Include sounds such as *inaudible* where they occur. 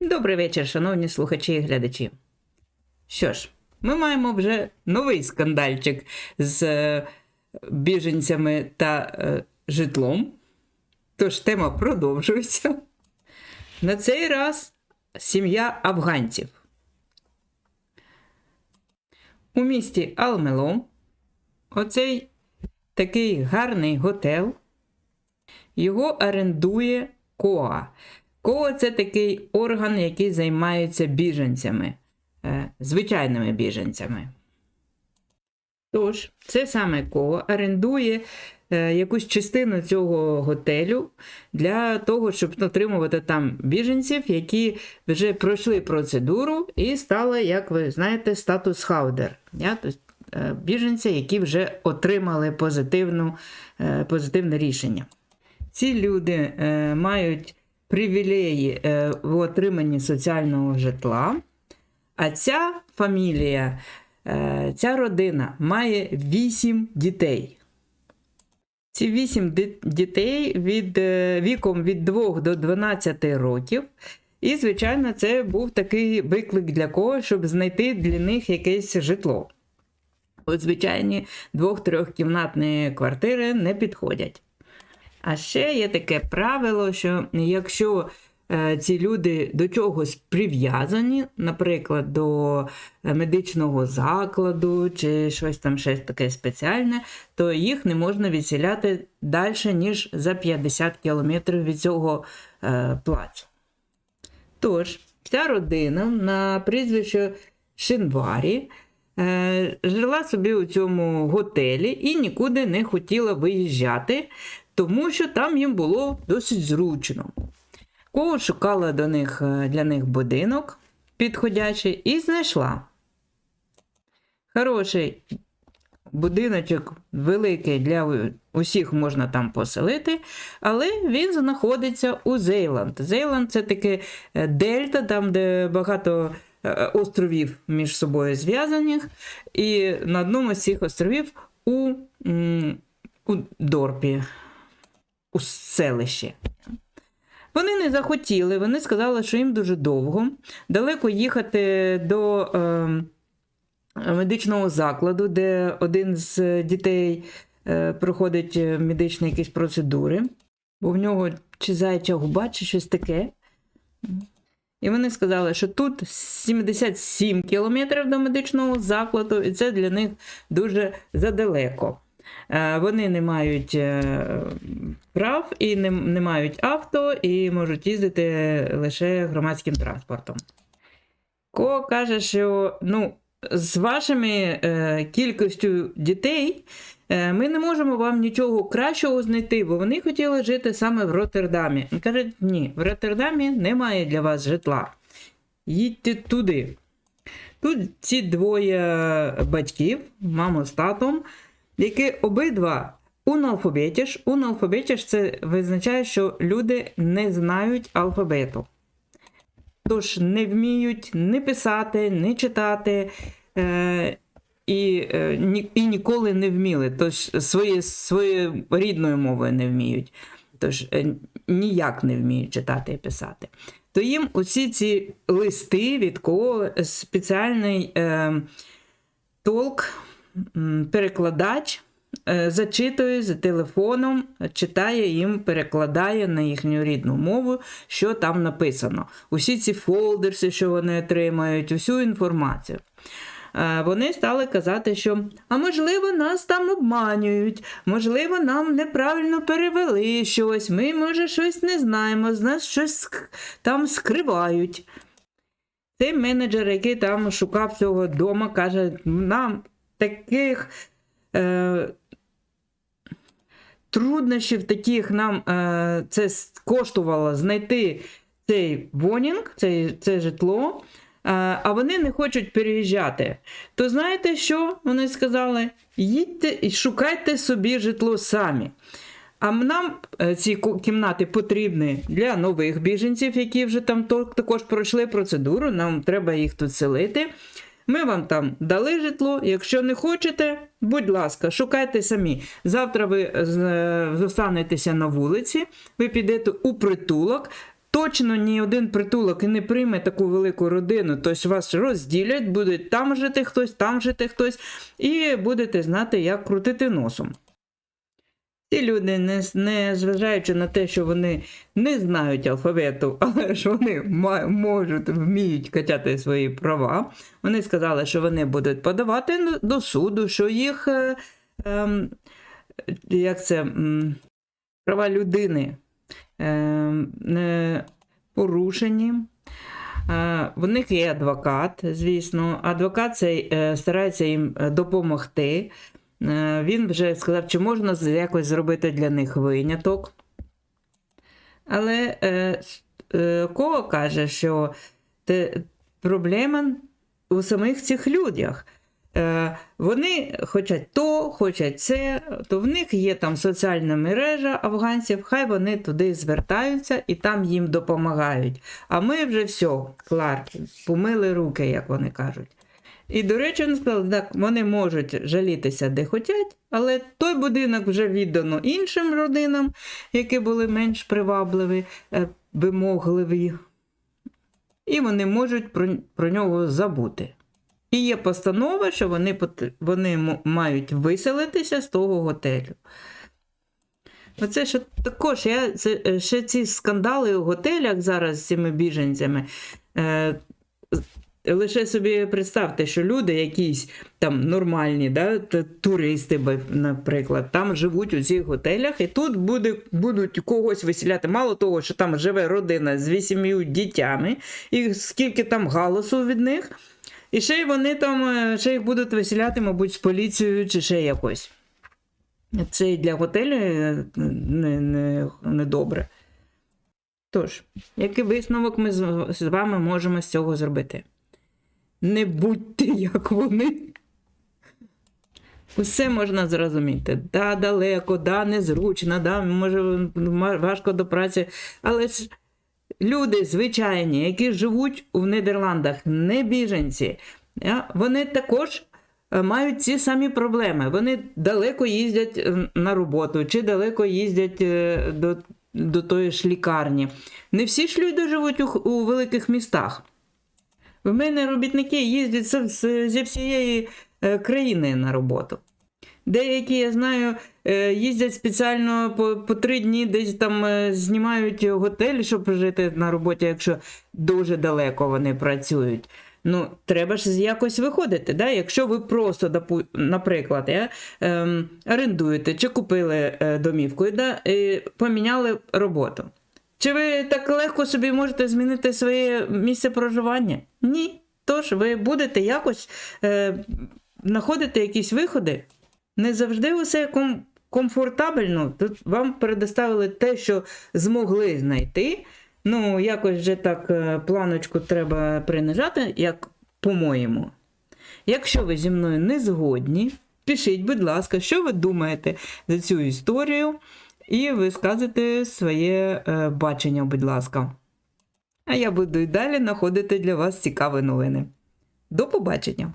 Добрий вечір, шановні слухачі і глядачі. Що ж, ми маємо вже новий скандальчик з е, біженцями та е, житлом. Тож тема продовжується. На цей раз сім'я афганців. У місті Алмело оцей такий гарний готел. Його орендує КОА. КОА це такий орган, який займається біженцями, е, звичайними біженцями. Тож, це саме КОА орендує е, якусь частину цього готелю для того, щоб отримувати там біженців, які вже пройшли процедуру і стали, як ви знаєте, статус хаудер. Е, біженці, які вже отримали позитивну, позитивне рішення. Ці люди мають привілеї е, в отриманні соціального житла, а ця фамілія, е, ця родина має 8 дітей. Ці 8 дітей від, е, віком від 2 до 12 років. І, звичайно, це був такий виклик для кого, щоб знайти для них якесь житло. От звичайні двох-трьохкімнатні квартири не підходять. А ще є таке правило, що якщо е, ці люди до чогось прив'язані, наприклад, до е, медичного закладу чи щось там ще таке спеціальне, то їх не можна відселяти далі, ніж за 50 кілометрів від цього е, плацу. Тож, ця родина на прізвище Шинварі жила собі у цьому готелі і нікуди не хотіла виїжджати, тому що там їм було досить зручно. Кого шукала до них, е, для них будинок підходячий і знайшла. Хороший будиночок великий для усіх можна там поселити, але він знаходиться у Зейланд. Зейланд це таке е, дельта, там, де багато е, островів між собою зв'язаних, і на одному з цих островів у, у Дорпі у селищі. Вони не захотіли, вони сказали, що їм дуже довго, далеко їхати до е, медичного закладу, де один з дітей е, проходить медичні якісь процедури, бо в нього чи зайча губа, чи щось таке. І вони сказали, що тут 77 кілометрів до медичного закладу, і це для них дуже задалеко. Е, Вони не мають е, прав і не, не мають авто, і можуть їздити лише громадським транспортом. Ко каже, що ну, з вашими е, кількістю дітей е, ми не можемо вам нічого кращого знайти, бо вони хотіли жити саме в Роттердамі. Він каже, ні, в Роттердамі немає для вас житла. Їдьте туди. Тут ці двоє батьків, мама з татом, які обидва уналфабетіш. Уналфабетіш це визначає, що люди не знають алфабету. Тож не вміють ні писати, ні читати. Е, і, е, і ніколи не вміли, тож своє, своєю рідною мовою не вміють, тож е, ніяк не вміють читати і писати. То їм усі ці листи від кого спеціальний е, толк, перекладач е, зачитує за телефоном, читає їм, перекладає на їхню рідну мову, що там написано. Усі ці фолдерси, що вони отримають, усю інформацію. Е, Вони стали казати, що а можливо, нас там обманюють, можливо, нам неправильно перевели щось, ми, може, щось не знаємо, з нас щось там скривають. Цей менеджер, який там шукав цього дома, каже: нам таких е, труднощів, таких нам е, це коштувало знайти цей вонінг, цей, це житло, е, а вони не хочуть переїжджати. То знаєте що? Вони сказали: їдьте і шукайте собі житло самі. А нам е, ці кімнати потрібні для нових біженців, які вже там також пройшли процедуру. Нам треба їх тут селити. Ми вам там дали житло. Якщо не хочете, будь ласка, шукайте самі. Завтра ви е, зостанетеся на вулиці, ви підете у притулок. точно ні один притулок і не прийме таку велику родину. Тобто вас розділять, буде там жити хтось, там жити хтось, і будете знати, як крутити носом. Ці люди, не, не зважаючи на те, що вони не знають алфавіту, *laughs* але ж вони можуть, вміють качати свої права. Вони сказали, що вони будуть подавати до суду, що їх е, ем, як це, права людини ем, не порушені. Е, В них є адвокат, звісно. Адвокат цей е, старається їм е, допомогти. Е, Він вже сказав, чи можна якось зробити для них виняток. Але е, е, Кова каже, що те, проблема у самих цих людях. Е, вони хочуть то, хочуть це, то в них є там соціальна мережа афганців, хай вони туди звертаються і там їм допомагають. А ми вже все, Кларк, помили руки, як вони кажуть. І, до речі, вони сказали, так, вони можуть жалітися де хочуть, але той будинок вже віддано іншим родинам, які були менш привабливі, е, вимогливі, і вони можуть про, про нього забути. І є постанова, що вони, вони мають виселитися з того готелю. Оце що також я це, е, ще ці скандали у готелях зараз з цими біженцями. Е, лише собі представте, що люди якісь там нормальні, да, туристи, наприклад, там живуть у цих готелях, і тут буде, будуть когось виселяти. Мало того, що там живе родина з вісім'ю дітями, і скільки там галасу від них. І ще й вони там е, ще їх будуть виселяти, мабуть, з поліцією чи ще якось. Це і для готелю е, не, не, не добре. Тож, який висновок ми з, з вами можемо з цього зробити? Не будьте як вони. Усе можна зрозуміти. Да, далеко, да, незручно, да, може важко до праці, але ж люди звичайні, які живуть у Нідерландах, не біженці, вони також е, мають ці самі проблеми. Вони далеко їздять на роботу чи далеко їздять е, до, до тої ж лікарні. Не всі ж люди живуть у, у великих містах. В мене робітники їздять зі всієї е, країни на роботу. Деякі, я знаю, е, їздять спеціально по, по три дні, десь там е, знімають готель, щоб жити на роботі, якщо дуже далеко вони працюють. Ну, треба ж якось виходити. Да? Якщо ви просто, наприклад, я, ем, орендуєте чи купили е, домівку да, і поміняли роботу. Чи ви так легко собі можете змінити своє місце проживання? Ні. Тож ви будете якось е, знаходити якісь виходи. Не завжди усе ком- комфортабельно. Тут вам предоставили те, що змогли знайти. Ну, якось вже так е, планочку треба принижати, як по-моєму. Якщо ви зі мною не згодні, пишіть, будь ласка, що ви думаєте за цю історію, і висказуйте своє е, бачення, будь ласка. А я буду і далі знаходити для вас цікаві новини. До побачення!